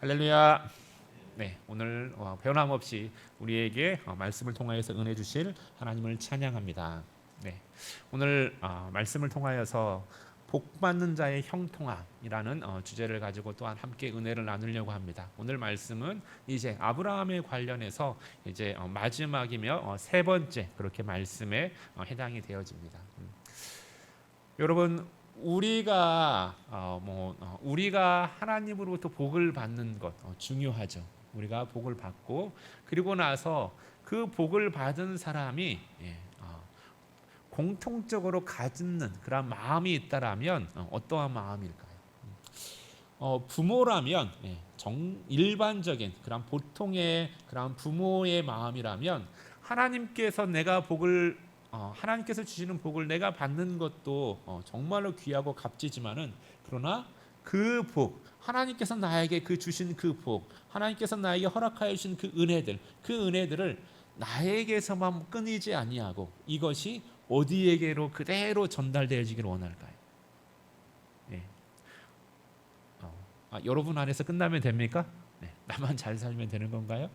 할렐루야. 네, 오늘 어, 변함없이 우리에게 어, 말씀을 통하여서 은혜 주실 하나님을 찬양합니다. 네, 오늘 어, 말씀을 통하여서 복 받는 자의 형통함이라는 어, 주제를 가지고 또한 함께 은혜를 나누려고 합니다. 오늘 말씀은 이제 아브라함에 관련해서 이제 어, 마지막이며 어, 세 번째 그렇게 말씀에 어, 해당이 되어집니다. 음. 여러분 우리가 어, 뭐 어, 우리가 하나님으로부터 복을 받는 것 어, 중요하죠. 우리가 복을 받고 그리고 나서 그 복을 받은 사람이 예, 어, 공통적으로 갖는 그런 마음이 있다라면 어, 어떠한 마음일까요? 어, 부모라면 예, 정 일반적인 그런 보통의 그런 부모의 마음이라면 하나님께서 내가 복을 어, 하나님께서 주시는 복을 내가 받는 것도 어, 정말로 귀하고 값지지만은 그러나 그 복, 하나님께서 나에게 그 주신 그 복, 하나님께서 나에게 허락하여 주신 그 은혜들, 그 은혜들을 나에게서만 끊이지 아니하고 이것이 어디에게로 그대로 전달되어지기를 원할까요? 예. 어, 아, 여러분 안에서 끝나면 됩니까? 네, 나만 잘 살면 되는 건가요?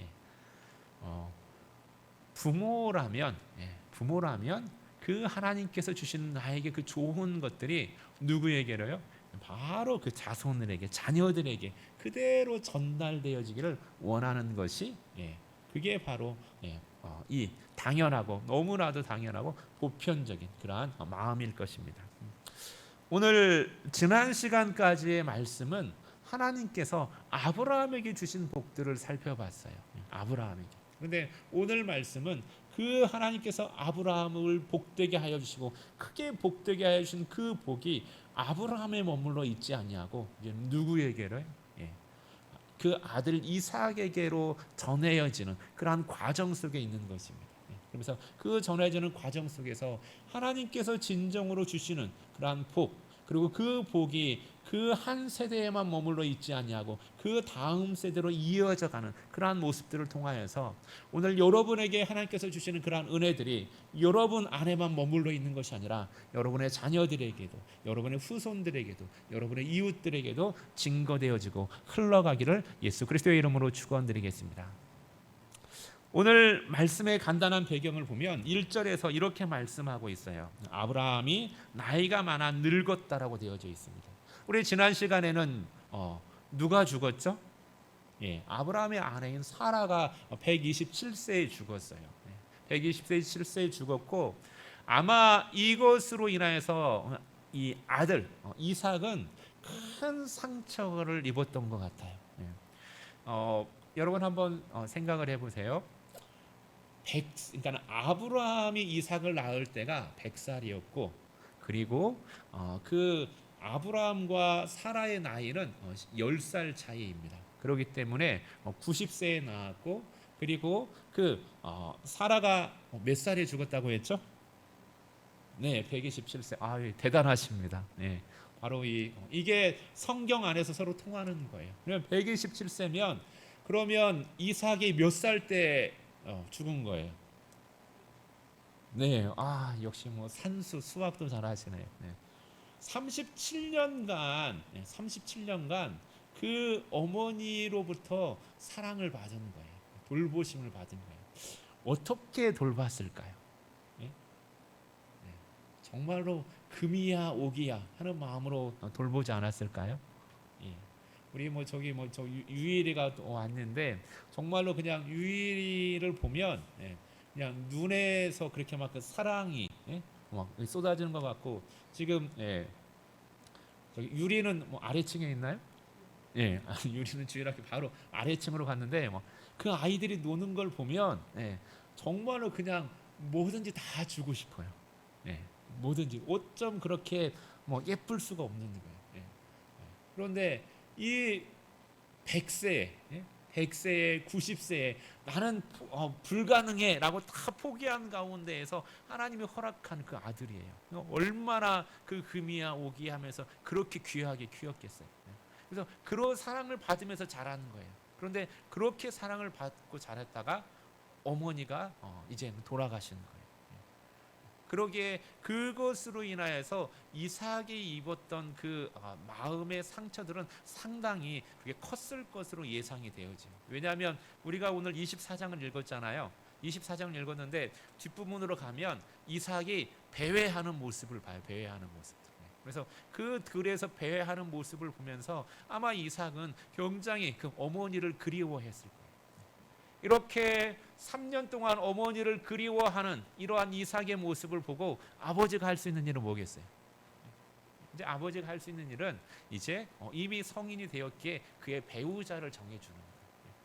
예. 어, 부모라면 예, 부모라면 그 하나님께서 주신 나에게 그 좋은 것들이 누구에게로요? 바로 그 자손들에게 자녀들에게 그대로 전달되어지기를 원하는 것이 예, 그게 바로 예, 어, 이 당연하고 너무나도 당연하고 보편적인 그러한 마음일 것입니다. 오늘 지난 시간까지의 말씀은 하나님께서 아브라함에게 주신 복들을 살펴봤어요. 아브라함에게. 그런데 오늘 말씀은 그 하나님께서 아브라함을 복되게 하여 주시고 크게 복되게 하여 주신 그 복이 아브라함에 머물러 있지 아니하고 이제 누구에게로 예. 그 아들 이삭에게로 전해지는 그러한 과정 속에 있는 것입니다. 예. 그러면서 그 전해지는 과정 속에서 하나님께서 진정으로 주시는 그러한 복 그리고 그 복이 그 한 세대에만 머물러 있지 아니하고 그 다음 세대로 이어져 가는 그러한 모습들을 통하여서 오늘 여러분에게 하나님께서 주시는 그러한 은혜들이 여러분 안에만 머물러 있는 것이 아니라 여러분의 자녀들에게도 여러분의 후손들에게도 여러분의 이웃들에게도 증거되어지고 흘러가기를 예수 그리스도의 이름으로 축원드리겠습니다. 오늘 말씀의 간단한 배경을 보면 1절에서 이렇게 말씀하고 있어요. 아브라함이 나이가 많아 늙었다라고 되어져 있습니다. 우리 지난 시간에는 어, 누가 죽었죠? 예, 아브라함의 아내인 사라가 127세에 죽었어요. 127세에 죽었고 아마 이것으로 인하여서 이 아들 어, 이삭은 큰 상처를 입었던 것 같아요. 예. 어, 여러분 한번 어, 생각을 해보세요. 백, 그러니까 아브라함이 이삭을 낳을 때가 100살이었고 그리고 어, 그 아브라함과 사라의 나이는 어, 10살 차이입니다. 그렇기 때문에 어, 90세에 낳았고 그리고 그 어, 사라가 몇 살에 죽었다고 했죠? 네, 127세. 아, 대단하십니다. 네. 바로 이 이게 성경 안에서 서로 통하는 거예요. 그러면 127세면 그러면 이삭이 몇 살때 어, 죽은 거예요? 네, 아 역시 뭐 산수 수학도 잘하시네요. 네. 37년간, 네, 37년간 그 어머니로부터 사랑을 받은 거예요. 돌보심을 받은 거예요. 어떻게 돌봤을까요? 네? 네. 정말로 금이야 오기야 하는 마음으로 돌보지 않았을까요? 예. 우리 뭐 저기 뭐 저 유일이가 왔는데 정말로 그냥 유일이를 보면 예. 그냥 눈에서 그렇게 막 그 사랑이 예? 막 쏟아지는 것 같고 지금 예. 유리는 뭐 아래층에 있나요? 예, 유리는 주일학교 바로 아래층으로 갔는데 뭐 그 아이들이 노는 걸 보면 예, 정말로 그냥 뭐든지 다 주고 싶어요. 예, 뭐든지 옷좀 그렇게 뭐 예쁠 수가 없는 거예요. 예. 그런데 이 100세, 예? 100세에 90세에 나는 어, 불가능해 라고 다 포기한 가운데에서 하나님이 허락한 그 아들이에요. 얼마나 그 금이야 오기 하면서 그렇게 귀하게 키웠겠어요. 예. 그래서 그런 사랑을 받으면서 자라는 거예요. 그런데 그렇게 사랑을 받고 자랐다가 어머니가 어, 이제는 돌아가시는 거예요. 예. 그러기에 그것으로 인하여서 이삭이 입었던 그 아, 마음의 상처들은 상당히 그게 컸을 것으로 예상이 되어지. 왜냐하면 우리가 오늘 24장을 읽었잖아요. 24장을 읽었는데 뒷부분으로 가면 이삭이 배회하는 모습을 봐요. 배회하는 모습. 그래서 그 들에서 배회하는 모습을 보면서 아마 이삭은 굉장히 그 어머니를 그리워했을 거예요. 이렇게 3년 동안 어머니를 그리워하는 이러한 이삭의 모습을 보고 아버지가 할 수 있는 일은 뭐겠어요? 이제 아버지가 할 수 있는 일은 이제 어, 이미 성인이 되었기에 그의 배우자를 정해주는 거예요.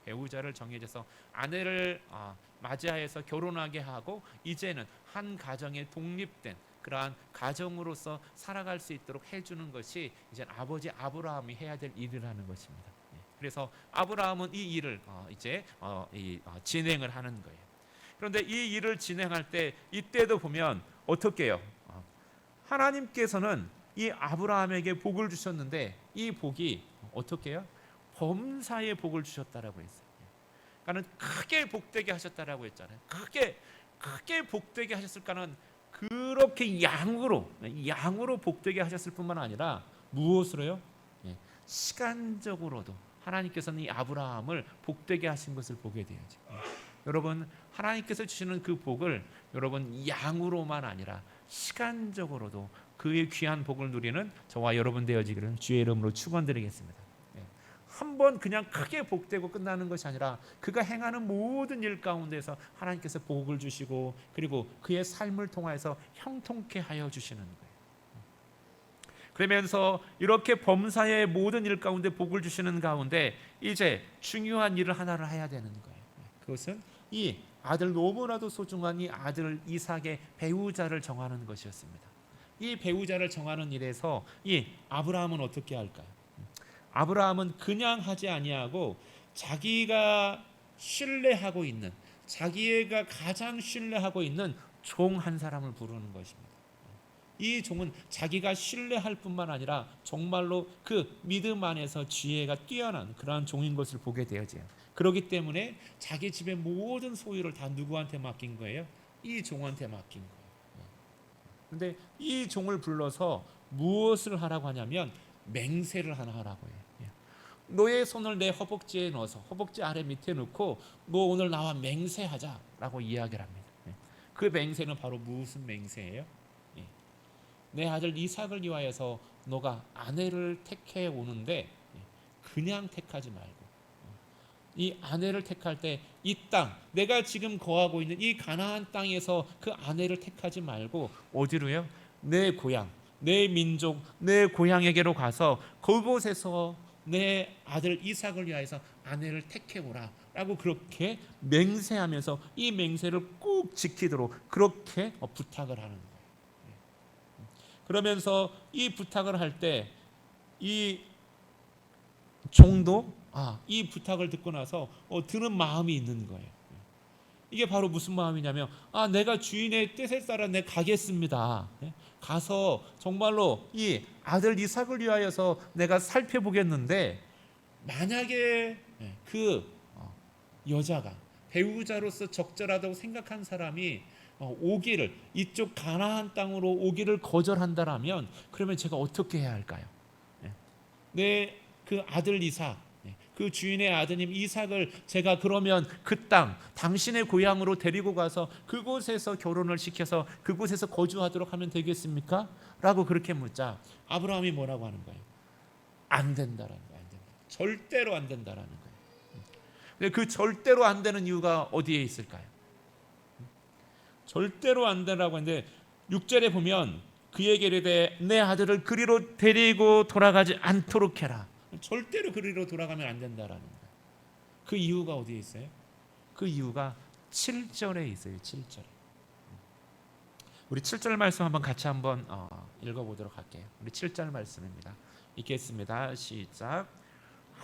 배우자를 정해줘서 아내를 아, 맞이하여서 결혼하게 하고 이제는 한 가정의 독립된 그러한 가정으로서 살아갈 수 있도록 해주는 것이 이제 아버지 아브라함이 해야 될 일이라는 것입니다. 예. 그래서 아브라함은 이 일을 어, 이제 어, 이, 어, 진행을 하는 거예요. 그런데 이 일을 진행할 때 이때도 보면 어떻게요? 어, 하나님께서는 이 아브라함에게 복을 주셨는데 이 복이 어떻게요? 범사의 복을 주셨다라고 했어요. 그러니까는 크게 복되게 하셨다라고 했잖아요. 크게 크게 복되게 하셨을까는 그렇게 양으로 양으로 복되게 하셨을 뿐만 아니라 무엇으로요? 예, 시간적으로도 하나님께서는 이 아브라함을 복되게 하신 것을 보게. 예. 여러분 하나님께서 주시는 그 복을 여러분 양으로만 아니라 시간적으로도 그의 귀한 복을 누리는 저와 여러분 되어지기를 주의 이름으로 축원드리겠습니다. 한번 그냥 크게 복되고 끝나는 것이 아니라 그가 행하는 모든 일 가운데서 하나님께서 복을 주시고 그리고 그의 삶을 통하여서 형통케 하여 주시는 거예요. 그러면서 이렇게 범사의 모든 일 가운데 복을 주시는 가운데 이제 중요한 일을 하나를 해야 되는 거예요. 그것은 이 아들 너무나도 소중한 이 아들 이삭의 배우자를 정하는 것이었습니다. 이 배우자를 정하는 일에서 이 아브라함은 어떻게 할까요? 아브라함은 그냥 하지 아니하고 자기가 신뢰하고 있는 자기가 가장 신뢰하고 있는 종 한 사람을 부르는 것입니다. 이 종은 자기가 신뢰할 뿐만 아니라 정말로 그 믿음 안에서 지혜가 뛰어난 그러한 종인 것을 보게 되어져요. 그렇기 때문에 자기 집의 모든 소유를 다 누구한테 맡긴 거예요? 이 종한테 맡긴 거예요. 근데 이 종을 불러서 무엇을 하라고 하냐면 맹세를 하나 하라고 해요. 너의 손을 내 허벅지에 넣어서 허벅지 아래 밑에 넣고 너 오늘 나와 맹세하자라고 이야기를 합니다. 예. 그 맹세는 바로 무슨 맹세예요? 예. 내 아들 이삭을 위하여서 너가 아내를 택해 오는데 예. 그냥 택하지 말고 이 아내를 택할 때 이 땅, 내가 지금 거하고 있는 이 가나안 땅에서 그 아내를 택하지 말고 어디로요? 내 고향, 내 민족, 내 고향에게로 가서 그곳에서 내 아들 이삭을 위하여서 아내를 택해 오라 라고 그렇게 맹세하면서 이 맹세를 꼭 지키도록 그렇게 어, 부탁을 하는 거예요. 예. 그러면서 이 부탁을 할 때 이 종도 아, 이 부탁을 듣고 나서 어, 드는 마음이 있는 거예요. 예. 이게 바로 무슨 마음이냐면 아 내가 주인의 뜻에 따라 내 가겠습니다. 예? 가서 정말로 이 아들 이삭을 위하여서 내가 살펴보겠는데 만약에 예, 그 어, 여자가 배우자로서 적절하다고 생각한 사람이 어, 오기를 이쪽 가나안 땅으로 오기를 거절한다라면 그러면 제가 어떻게 해야 할까요? 예. 내그 아들 이삭 그 주인의 아드님 이삭을 제가 그러면 그 땅 당신의 고향으로 데리고 가서 그곳에서 결혼을 시켜서 그곳에서 거주하도록 하면 되겠습니까? 라고 그렇게 묻자 아브라함이 뭐라고 하는 거예요? 안 된다라는 거예요. 안 된다. 절대로 안 된다라는 거예요. 근데 그 절대로 안 되는 이유가 어디에 있을까요? 절대로 안 되라고 하는데 6절에 보면 그에게 이르되 내 아들을 그리로 데리고 돌아가지 않도록 해라. 절대로 그리로 돌아가면 안 된다라는 거예요. 그 이유가 어디에 있어요? 그 이유가 7절에 있어요. 7절에. 우리 7절 말씀 한번 같이 한번 어, 읽어보도록 할게요. 우리 7절 말씀입니다. 읽겠습니다. 시작.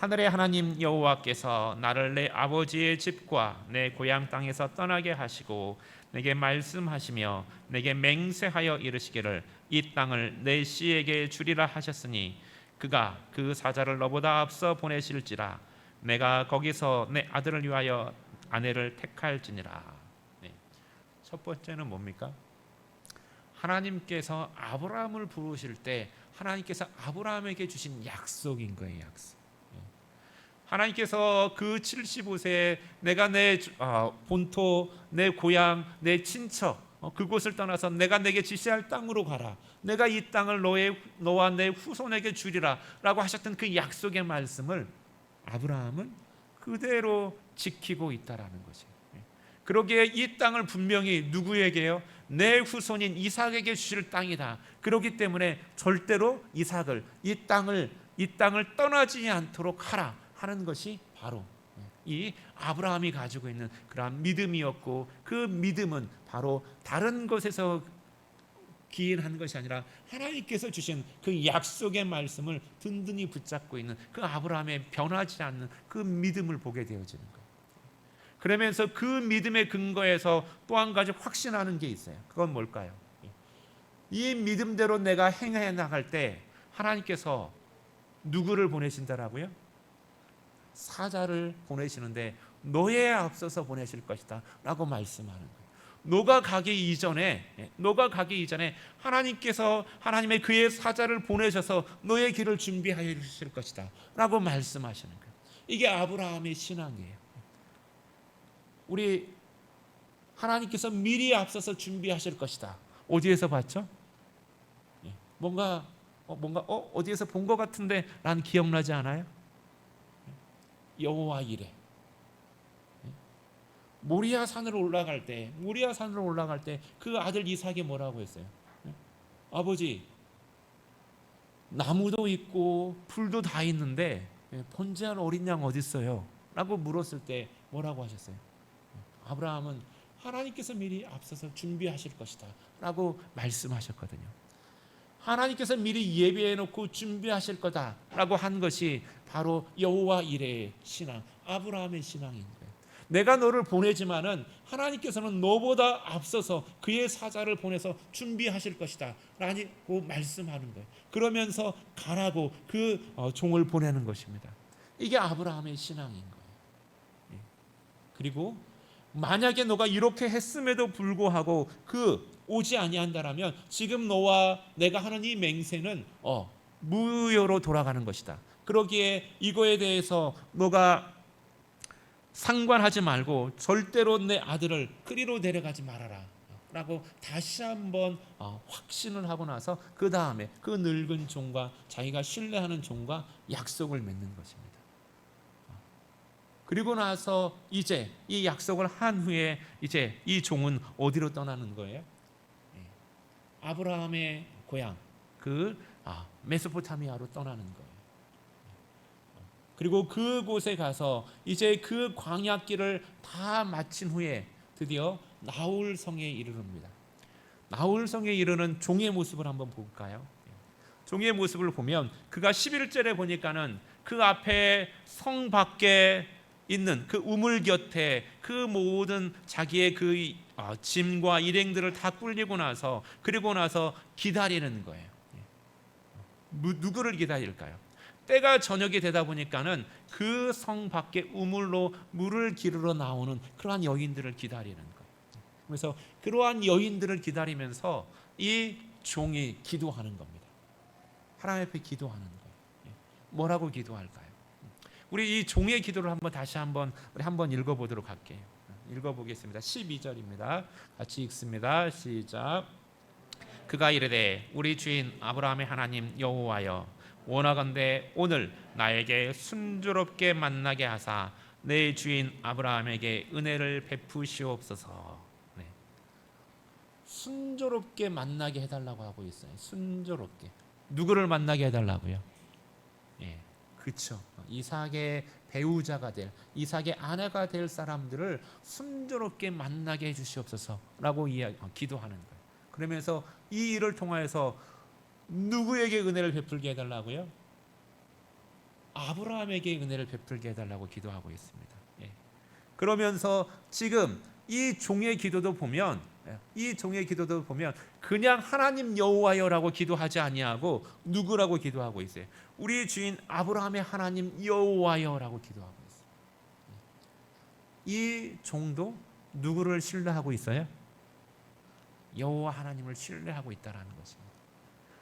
하늘의 하나님 여호와께서 나를 내 아버지의 집과 내 고향 땅에서 떠나게 하시고 내게 말씀하시며 내게 맹세하여 이르시기를 이 땅을 내 씨에게 주리라 하셨으니 그가 그 사자를 너보다 앞서 보내실지라 내가 거기서 내 아들을 위하여 아내를 택할지니라. 네. 첫 번째는 뭡니까? 하나님께서 아브라함을 부르실 때 하나님께서 아브라함에게 주신 약속인 거예요, 약속. 예. 하나님께서 그 75세에 내가 내 주- 아, 본토, 내 고향, 내 친척 어, 그곳을 떠나서 내가 내게 지시할 땅으로 가라. 내가 이 땅을 너의 너와 내 후손에게 주리라라고 하셨던 그 약속의 말씀을 아브라함은 그대로 지키고 있다라는 거죠. 예. 그러기에 이 땅을 분명히 누구에게요? 내 후손인 이삭에게 주실 땅이다. 그렇기 때문에 절대로 이삭을 이 땅을 이 땅을 떠나지 않도록 하라 하는 것이 바로 이 아브라함이 가지고 있는 그러한 믿음이었고 그 믿음은 바로 다른 것에서 기인한 것이 아니라 하나님께서 주신 그 약속의 말씀을 든든히 붙잡고 있는 그 아브라함의 변하지 않는 그 믿음을 보게 되어지는 거예요. 그러면서 그 믿음의 근거에서 또 한 가지 확신하는 게 있어요. 그건 뭘까요? 이 믿음대로 내가 행해 나갈 때 하나님께서 누구를 보내신다라고요? 사자를 보내시는데 너에 앞서서 보내실 것이다 라고 말씀하는 거예요. 너가 가기 이전에 예, 너가 가기 이전에 하나님께서 하나님의 그의 사자를 보내셔서 너의 길을 준비하여 주실 것이다라고 말씀하시는 거예요. 이게 아브라함의 신앙이에요. 우리 하나님께서 미리 앞서서 준비하실 것이다. 어디에서 봤죠? 예, 뭔가 어, 뭔가 어 어디에서 본 것 같은데 난 기억나지 않아요? 여호와 이래. 모리아 산으로 올라갈 때, 모리아 산으로 올라갈 때 그 아들 이삭이 뭐라고 했어요? 아버지, 나무도 있고 풀도 다 있는데 번제한 어린 양 어디 있어요? 라고 물었을 때 뭐라고 하셨어요? 아브라함은 하나님께서 미리 앞서서 준비하실 것이다 라고 말씀하셨거든요. 하나님께서 미리 예비해 놓고 준비하실 거다라고 한 것이 바로 여호와 이레의 신앙, 아브라함의 신앙인 거예요. 내가 너를 보내지만은 하나님께서는 너보다 앞서서 그의 사자를 보내서 준비하실 것이다. 라고 말씀하는 거예요. 그러면서 가라고 그 어, 종을 보내는 것입니다. 이게 아브라함의 신앙인 거예요. 예. 그리고 만약에 너가 이렇게 했음에도 불구하고 그 오지 아니한다라면 지금 너와 내가 하는 이 맹세는 어, 무효로 돌아가는 것이다. 그러기에 이거에 대해서 너가 상관하지 말고 절대로 내 아들을 그리로 데려가지 말아라. 라고 다시 한번 어, 확신을 하고 나서 그 다음에 그 늙은 종과 자기가 신뢰하는 종과 약속을 맺는 것입니다. 그리고 나서 이제 이 약속을 한 후에 이제 이 종은 어디로 떠나는 거예요? 예. 아브라함의 고향 그 아, 메소포타미아로 떠나는 거예요. 그리고 그곳에 가서 이제 그 광야길을 다 마친 후에 드디어 나홀 성에 이르릅니다. 나홀 성에 이르는 종의 모습을 한번 볼까요? 종의 모습을 보면 그가 11절에 보니까는 그 앞에 성 밖에 있는 그 우물 곁에 그 모든 자기의 그 어, 짐과 일행들을 다 꿀리고 나서 그리고 나서 기다리는 거예요. 무- 누구를 기다릴까요? 때가 저녁이 되다 보니까는 그 성 밖에 우물로 물을 기르러 나오는 그러한 여인들을 기다리는 거예요. 그래서 그러한 여인들을 기다리면서 이 종이 기도하는 겁니다. 하나님 앞에 기도하는 거예요. 예. 뭐라고 기도할까요? 우리 이 종의 기도를 한번 다시 한번 우리 한번 읽어 보도록 할게요. 읽어 보겠습니다. 12절입니다. 같이 읽습니다. 시작. 그가 이르되 우리 주인 아브라함의 하나님 여호와여 원하건대 오늘 나에게 순조롭게 만나게 하사 내 주인 아브라함에게 은혜를 베푸시옵소서. 네. 순조롭게 만나게 해달라고 하고 있어요. 순조롭게 누구를 만나게 해달라고요? 예, 그렇죠. 이삭의 배우자가 될 이삭의 아내가 될 사람들을 순조롭게 만나게 해주시옵소서라고 이야기, 어, 기도하는 거예요. 그러면서 이 일을 통하여서 누구에게 은혜를 베풀게 해달라고요? 아브라함에게 은혜를 베풀게 해달라고 기도하고 있습니다. 예. 그러면서 지금 이 종의 기도도 보면 예, 이 종의 기도도 보면 그냥 하나님 여호와여라고 기도하지 아니하고 누구라고 기도하고 있어요. 우리 주인 아브라함의 하나님 여호와여라고 기도하고 있어요. 이 종도 누구를 신뢰하고 있어요? 여호와 하나님을 신뢰하고 있다라는 것입니다.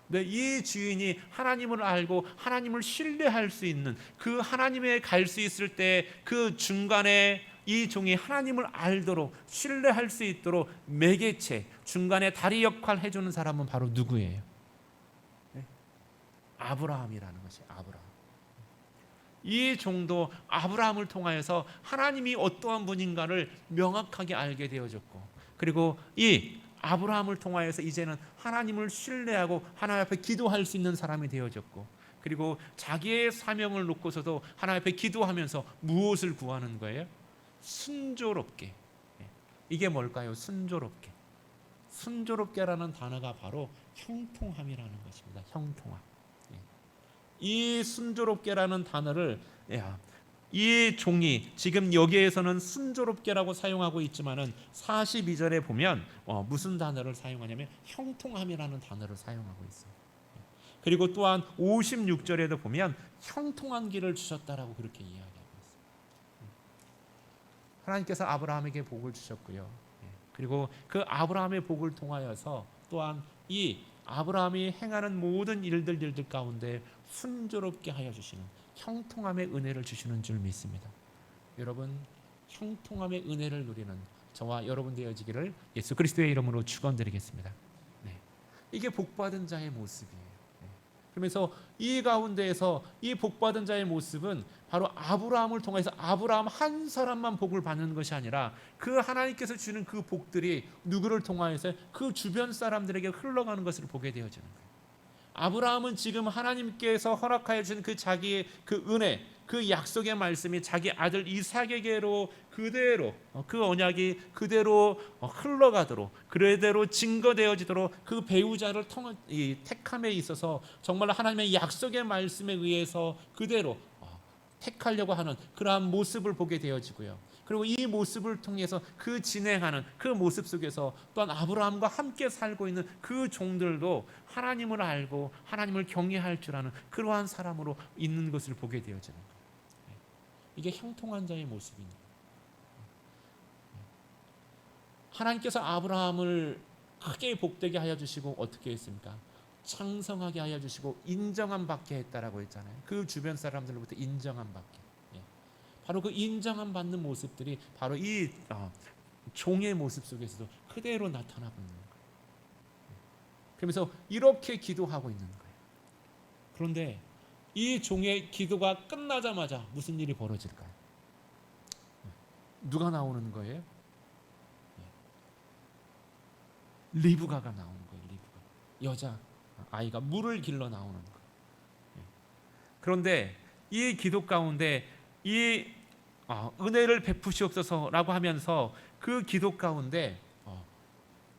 근데 이 주인이 하나님을 알고 하나님을 신뢰할 수 있는 그 하나님에 갈수 있을 때 그 중간에 이 종이 하나님을 알도록 신뢰할 수 있도록 매개체 중간에 다리 역할 해주는 사람은 바로 누구예요? 네? 아브라함이라는 것이 아브라함. 이 종도 아브라함을 통하여서 하나님이 어떠한 분인가를 명확하게 알게 되어졌고 그리고 이 아브라함을 통하여서 이제는 하나님을 신뢰하고 하나님 앞에 기도할 수 있는 사람이 되어졌고 그리고 자기의 사명을 놓고서도 하나님 앞에 기도하면서 무엇을 구하는 거예요? 순조롭게. 예. 이게 뭘까요? 순조롭게. 순조롭게라는 단어가 바로 형통함이라는 것입니다. 형통함. 예. 이 순조롭게라는 단어를 야, 이 종이 지금 여기에서는 순조롭게라고 사용하고 있지만은 42절에 보면 어, 무슨 단어를 사용하냐면 형통함이라는 단어를 사용하고 있어요. 예. 그리고 또한 56절에도 보면 형통한 길을 주셨다라고 그렇게. 음. 하나님께서 아브라함에게 복을 주셨고요. 예. 그리고 그 아브라함의 복을 통하여서 또한 이 아브라함이 행하는 모든 일들 일들 가운데 순조롭게 하여 주시는 형통함의 은혜를 주시는 줄 믿습니다. 여러분 형통함의 은혜를 누리는 저와 여러분 되어지기를 예수 그리스도의 이름으로 축원드리겠습니다. 네. 이게 복받은 자의 모습이에요. 네. 그러면서 이 가운데에서 이 복받은 자의 모습은 바로 아브라함을 통해서 아브라함 한 사람만 복을 받는 것이 아니라 그 하나님께서 주는 그 복들이 누구를 통하여서 그 주변 사람들에게 흘러가는 것을 보게 되어지는 거예요. 아브라함은 지금 하나님께서 허락하여 주신 그 자기의 그 은혜, 그 약속의 말씀이 자기 아들 이삭에게로 그대로 어, 그 언약이 그대로 어, 흘러가도록 그대로 증거되어지도록 그 배우자를 통한 이 택함에 있어서 정말 하나님의 약속의 말씀에 의해서 그대로 어, 택하려고 하는 그러한 모습을 보게 되어지고요. 그리고 이 모습을 통해서 그 진행하는 그 모습 속에서 또한 아브라함과 함께 살고 있는 그 종들도 하나님을 알고 하나님을 경외할 줄 아는 그러한 사람으로 있는 것을 보게 되어지는 거예요. 네. 이게 형통한 자의 모습입니다. 네. 하나님께서 아브라함을 크게 복되게 하여 주시고 어떻게 했습니까? 창성하게 하여 주시고 인정함 받게 했다라고 했잖아요. 그 주변 사람들로부터 인정함 받게. 바로 그 인정함 받는 모습들이 바로 이 어, 종의 모습 속에서도 그대로 나타나고 있는 거예요. 그러면서 이렇게 기도하고 있는 거예요. 그런데 이 종의 기도가 끝나자마자 무슨 일이 벌어질까요? 누가 나오는 거예요? 리브가가 나오는 거예요. 리브가 여자 아이가 물을 길러 나오는 거예요. 그런데 이 기도 가운데 이 어, 은혜를 베푸시옵소서라고 하면서 그 기도 가운데 어,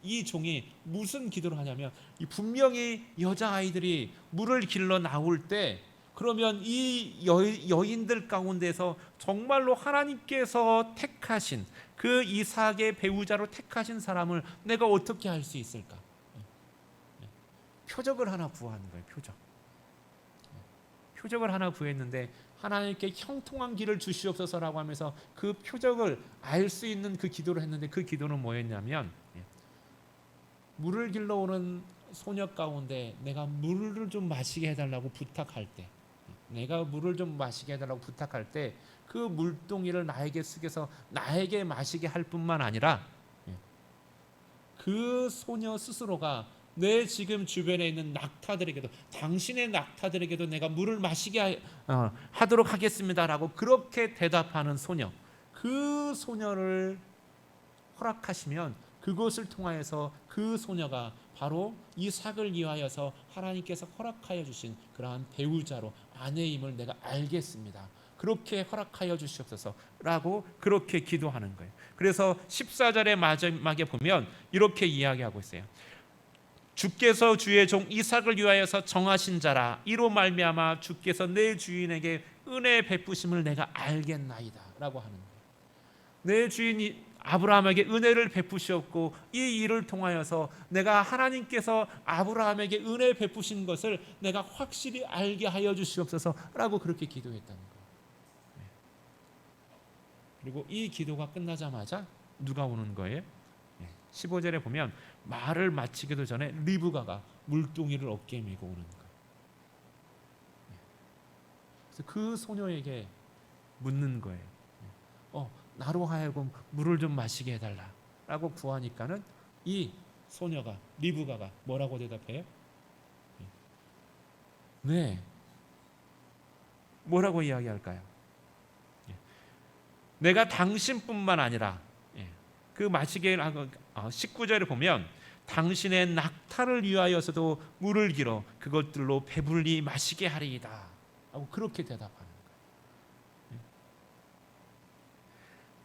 이 종이 무슨 기도를 하냐면 분명히 여자 아이들이 물을 길러 나올 때 그러면 이 여, 여인들 가운데서 정말로 하나님께서 택하신 그 이삭의 배우자로 택하신 사람을 내가 어떻게 할 수 있을까? 네. 표적을 하나 구하는 거예요. 표적. 네. 표적을 하나 구했는데 하나님께 형통한 길을 주시옵소서라고 하면서 그 표적을 알 수 있는 그 기도를 했는데 그 기도는 뭐였냐면 예. 물을 길러 오는 소녀 가운데 내가 물을 좀 마시게 해달라고 부탁할 때 예. 내가 물을 좀 마시게 해달라고 부탁할 때 그 물동이를 나에게 숙여서 나에게 마시게 할 뿐만 아니라 예. 그 소녀 스스로가 내 지금 주변에 있는 낙타들에게도 당신의 낙타들에게도 내가 물을 마시게 어, 하도록 하겠습니다라고 그렇게 대답하는 소녀 그 소녀를 허락하시면 그것을 통하여서 그 소녀가 바로 이 삭을 위하여서 하나님께서 허락하여 주신 그러한 배우자로 아내임을 내가 알겠습니다. 그렇게 허락하여 주시옵소서라고 그렇게 기도하는 거예요. 그래서 14절의 마지막에 보면 이렇게 이야기하고 있어요. 주께서 주의 종 이삭을 위하여서 정하신 자라 이로 말미암아 주께서 내 주인에게 은혜 베푸심을 내가 알겠나이다라고 하는 거예요. 내 주인이 아브라함에게 은혜를 베푸셨고 이 일을 통하여서 내가 하나님께서 아브라함에게 은혜 베푸신 것을 내가 확실히 알게 하여 주시옵소서라고 그렇게 기도했다는 거예요. 네. 그리고 이 기도가 끝나자마자 누가 오는 거예요? 네. 15절에 보면 말을 마치기도 전에 리브가가 물동이를 어깨에 메고 오는 거예요. 그래서 그 소녀에게 묻는 거예요. 어, 나로 하여금 물을 좀 마시게 해달라 라고 구하니까는 이 소녀가 리브가가 뭐라고 대답해요? 네. 뭐라고 이야기할까요? 예. 내가 당신뿐만 아니라 예. 그 마시게 하고 19절에 보면 당신의 낙타를 위하여서도 물을 길어 그것들로 배불리 마시게 하리이다. 하고 그렇게 거예요. 예.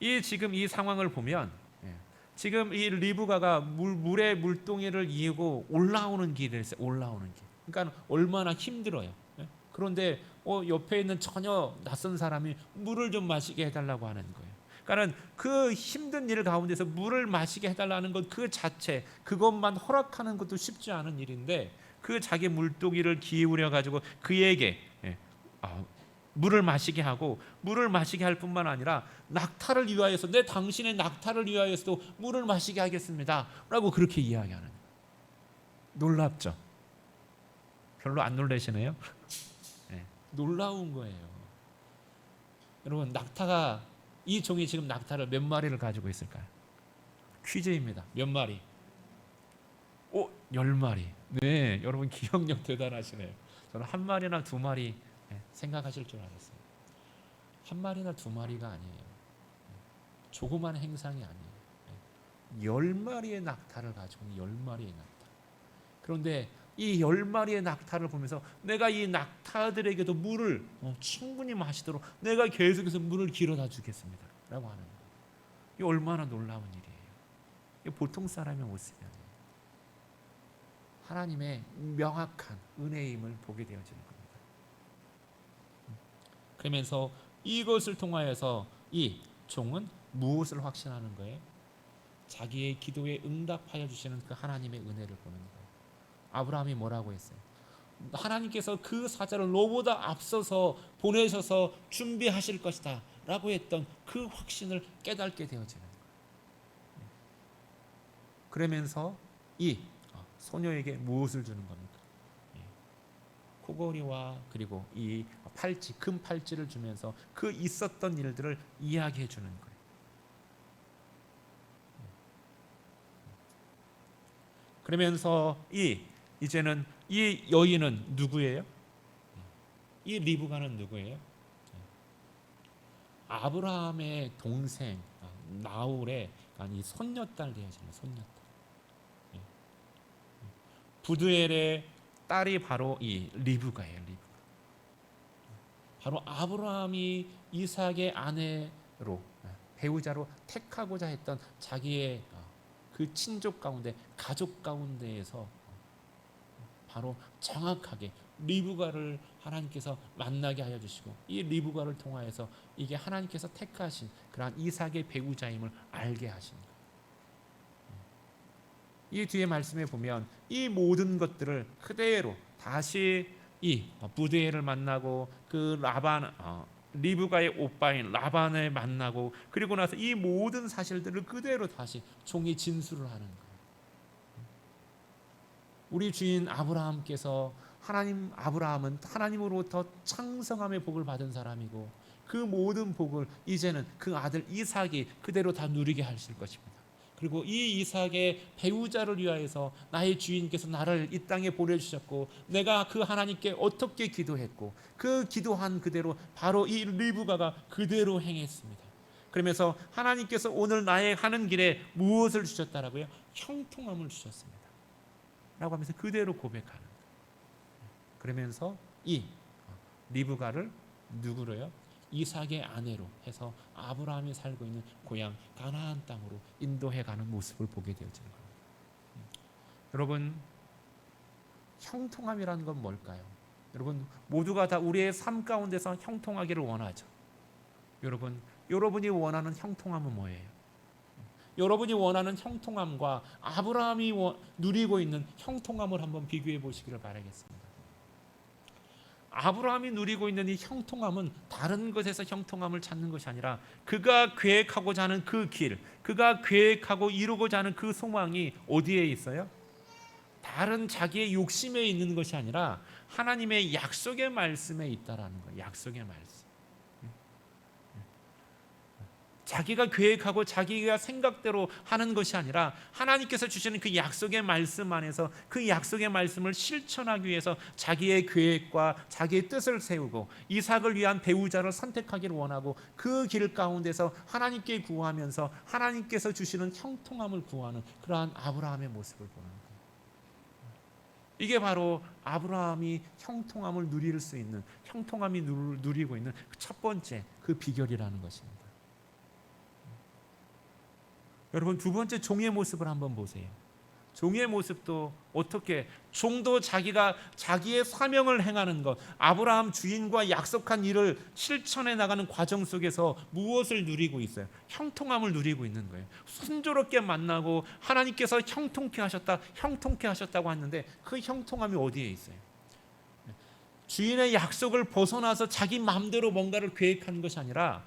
이 지금 이 상황을 보면 예. 지금 이 리브가가 물 물의 물동이를 이고 올라오는 길에 있어요. 올라오는 길. 그러니까 얼마나 힘들어요. 예. 그런데 어, 옆에 있는 전혀 낯선 사람이 물을 좀 마시게 해달라고 하는 거예요. 그러니까 그 힘든 일 가운데서 물을 마시게 해달라는 것 그 자체 그것만 허락하는 것도 쉽지 않은 일인데 그 자기 물동이를 기울여 가지고 그에게 예, 아, 물을 마시게 하고 물을 마시게 할 뿐만 아니라 낙타를 위하여서 내 당신의 낙타를 위하여서도 물을 마시게 하겠습니다라고 그렇게 이야기하는. 놀랍죠? 별로 안 놀라시네요. 네, 놀라운 거예요. 여러분 낙타가 이 종이 지금 낙타를 몇 마리를 가지고 있을까요? 퀴즈입니다. 몇 마리? 오, 열 마리. 네, 여러분 기억력 대단하시네요. 저는 한 마리나 두 마리 네, 생각하실 줄 알았어요. 한 마리나 두 마리가 아니에요. 네, 조그만 행상이 아니에요. 네, 열 마리의 낙타를 가지고 열 마리의 낙타. 그런데 이 열 마리의 낙타를 보면서 내가 이 낙타들에게도 물을 어, 충분히 마시도록 내가 계속해서 물을 길어다 주겠습니다.라고 하는 거예요. 이 얼마나 놀라운 일이에요. 이 보통 사람의 모습이 아니에요. 하나님의 명확한 은혜임을 보게 되어지는 겁니다. 그러면서 이것을 통하여서 이 종은 무엇을 확신하는 거예요? 자기의 기도에 응답하여 주시는 그 하나님의 은혜를 보는 거예요. 아브라함이 뭐라고 했어요? 하나님께서 그 사자를 너보다 앞서서 보내셔서 준비하실 것이다 라고 했던 그 확신을 깨닫게 되어지는 거예요. 그러면서 이 소녀에게 무엇을 주는 겁니까? 코골이와 그리고 이 팔찌, 금 팔찌를 주면서 그 있었던 일들을 이야기해 주는 거예요. 그러면서 이 이제는 이 여인은 누구예요? 이 리브가는 누구예요? 아브라함의 동생 나홀의 아니 손녀딸 되어지는 손녀딸. 부두엘의 딸이 바로 이 리브가예요. 리브가. 바로 아브라함이 이삭의 아내로 배우자로 택하고자 했던 자기의 그 친족 가운데 가족 가운데에서 바로 정확하게 리브가를 하나님께서 만나게 하여 주시고 이 리브가를 통하여서 이게 하나님께서 택하신 그러한 이삭의 배우자임을 알게 하신. 이 뒤에 말씀에 보면 이 모든 것들을 그대로 다시 이 부드엘을 만나고 그 라반 어, 리브가의 오빠인 라반을 만나고 그리고 나서 이 모든 사실들을 그대로 다시 종이 진술을 하는 거예요. 우리 주인 아브라함께서 하나님 아브라함은 하나님으로부터 창성함의 복을 받은 사람이고 그 모든 복을 이제는 그 아들 이삭이 그대로 다 누리게 하실 것입니다. 그리고 이 이삭의 배우자를 위하여서 나의 주인께서 나를 이 땅에 보내주셨고 내가 그 하나님께 어떻게 기도했고 그 기도한 그대로 바로 이 리브가가 그대로 행했습니다. 그러면서 하나님께서 오늘 나의 하는 길에 무엇을 주셨다라고요? 형통함을 주셨습니다. 라고 하면서 그대로 고백하는 그러면서 이 리브가를 누구로요? 이삭의 아내로 해서 아브라함이 살고 있는 고향 가나안 땅으로 인도해 가는 모습을 보게 되어지는 겁니다. 여러분 형통함이라는 건 뭘까요? 여러분 모두가 다 우리의 삶 가운데서 형통하기를 원하죠. 여러분 여러분이 원하는 형통함은 뭐예요? 여러분이 원하는 형통함과 아브라함이 누리고 있는 형통함을 한번 비교해 보시기를 바라겠습니다. 아브라함이 누리고 있는 이 형통함은 다른 것에서 형통함을 찾는 것이 아니라 그가 계획하고자 하는 그 길, 그가 계획하고 이루고자 하는 그 소망이 어디에 있어요? 다른 자기의 욕심에 있는 것이 아니라 하나님의 약속의 말씀에 있다라는 거예요. 약속의 말씀. 자기가 계획하고 자기가 생각대로 하는 것이 아니라 하나님께서 주시는 그 약속의 말씀 안에서 그 약속의 말씀을 실천하기 위해서 자기의 계획과 자기의 뜻을 세우고 이삭을 위한 배우자를 선택하기를 원하고 그 길 가운데서 하나님께 구하면서 하나님께서 주시는 형통함을 구하는 그러한 아브라함의 모습을 보는. 이게 바로 아브라함이 형통함을 누릴 수 있는 형통함이 누- 누리고 있는 첫 번째 그 비결이라는 것입니다. 여러분 두 번째 종의 모습을 한번 보세요. 종의 모습도 어떻게 종도 자기가 자기의 사명을 행하는 것 아브라함 주인과 약속한 일을 실천해 나가는 과정 속에서 무엇을 누리고 있어요? 형통함을 누리고 있는 거예요. 순조롭게 만나고 하나님께서 형통케 하셨다, 형통케 하셨다고 하는데 그 형통함이 어디에 있어요? 주인의 약속을 벗어나서 자기 마음대로 뭔가를 계획하는 것이 아니라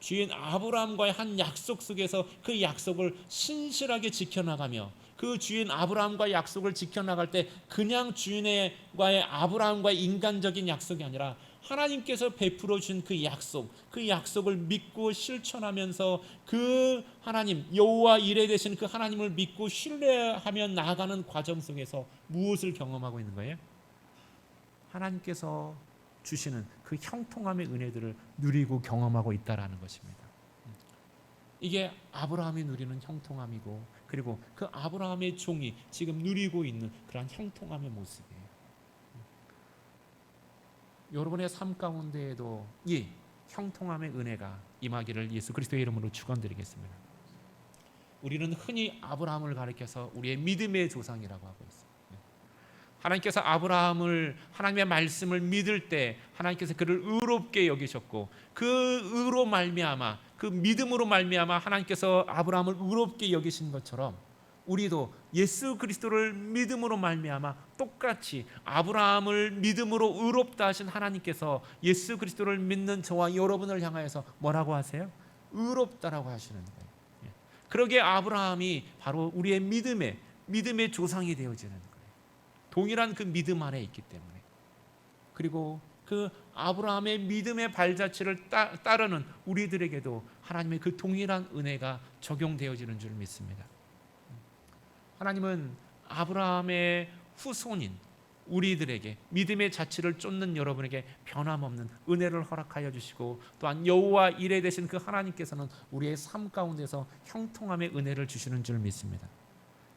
주인 아브라함과의 한 약속 속에서 그 약속을 신실하게 지켜나가며 그 주인 아브라함과의 약속을 지켜나갈 때 그냥 주인과의 아브라함과의 인간적인 약속이 아니라 하나님께서 베풀어 준 그 약속, 그 약속을 믿고 실천하면서 그 하나님 여호와 이레 되신 그 하나님을 믿고 신뢰하며 나아가는 과정 속에서 무엇을 경험하고 있는 거예요? 하나님께서 주시는 그 형통함의 은혜들을 누리고 경험하고 있다라는 것입니다. 이게 아브라함이 누리는 형통함이고 그리고 그 아브라함의 종이 지금 누리고 있는 그러한 형통함의 모습이에요. 여러분의 삶 가운데에도 이 형통함의 은혜가 임하기를 예수 그리스도의 이름으로 축원드리겠습니다. 우리는 흔히 아브라함을 가리켜서 우리의 믿음의 조상이라고 하고 있어요. 하나님께서 아브라함을 하나님의 말씀을 믿을 때 하나님께서 그를 의롭게 여기셨고 그 의로 말미암아 그 믿음으로 말미암아 하나님께서 아브라함을 의롭게 여기신 것처럼 우리도 예수 그리스도를 믿음으로 말미암아 똑같이 아브라함을 믿음으로 의롭다 하신 하나님께서 예수 그리스도를 믿는 저와 여러분을 향하여서 뭐라고 하세요? 의롭다라고 하시는 거예요. 예. 그러기에 아브라함이 바로 우리의 믿음의 믿음의 조상이 되어지는. 동일한 그 믿음 안에 있기 때문에 그리고 그 아브라함의 믿음의 발자취를 따, 따르는 우리들에게도 하나님의 그 동일한 은혜가 적용되어지는 줄 믿습니다. 하나님은 아브라함의 후손인 우리들에게 믿음의 자취를 쫓는 여러분에게 변함없는 은혜를 허락하여 주시고 또한 여호와 이레 되신 그 하나님께서는 우리의 삶 가운데서 형통함의 은혜를 주시는 줄 믿습니다.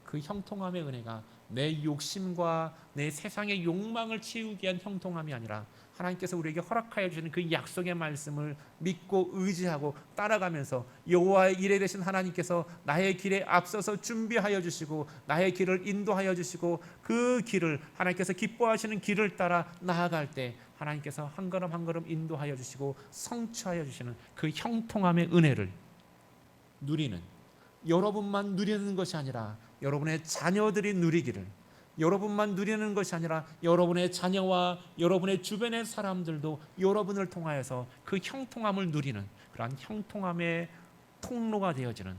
그 형통함의 은혜가 내 욕심과 내 세상의 욕망을 채우기 위한 형통함이 아니라 하나님께서 우리에게 허락하여 주시는 그 약속의 말씀을 믿고 의지하고 따라가면서 여호와의 일에 되신 하나님께서 나의 길에 앞서서 준비하여 주시고 나의 길을 인도하여 주시고 그 길을 하나님께서 기뻐하시는 길을 따라 나아갈 때 하나님께서 한 걸음 한 걸음 인도하여 주시고 성취하여 주시는 그 형통함의 은혜를 누리는 여러분만 누리는 것이 아니라 여러분의 자녀들이 누리기를 여러분만 누리는 것이 아니라 여러분의 자녀와 여러분의 주변의 사람들도 여러분을 통하여서 그 형통함을 누리는 그러한 형통함의 통로가 되어지는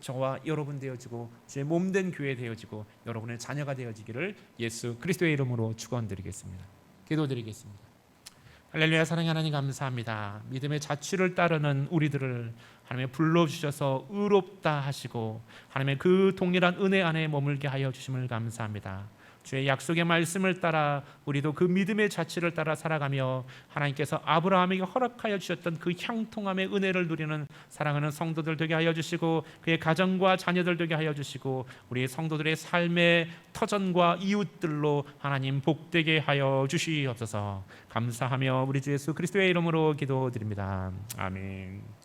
저와 여러분 되어지고 주의 몸된 교회 되어지고 여러분의 자녀가 되어지기를 예수 그리스도의 이름으로 축원드리겠습니다. 기도드리겠습니다. 할렐루야 사랑의 하나님 감사합니다. 믿음의 자취를 따르는 우리들을 하나님의 불러 주셔서 의롭다 하시고 하나님의 그 동일한 은혜 안에 머물게 하여 주심을 감사합니다. 주의 약속의 말씀을 따라 우리도 그 믿음의 자취를 따라 살아가며 하나님께서 아브라함에게 허락하여 주셨던 그 향통함의 은혜를 누리는 사랑하는 성도들 되게 하여 주시고 그의 가정과 자녀들 되게 하여 주시고 우리 성도들의 삶의 터전과 이웃들로 하나님 복되게 하여 주시옵소서 감사하며 우리 주 예수 그리스도의 이름으로 기도드립니다. 아멘.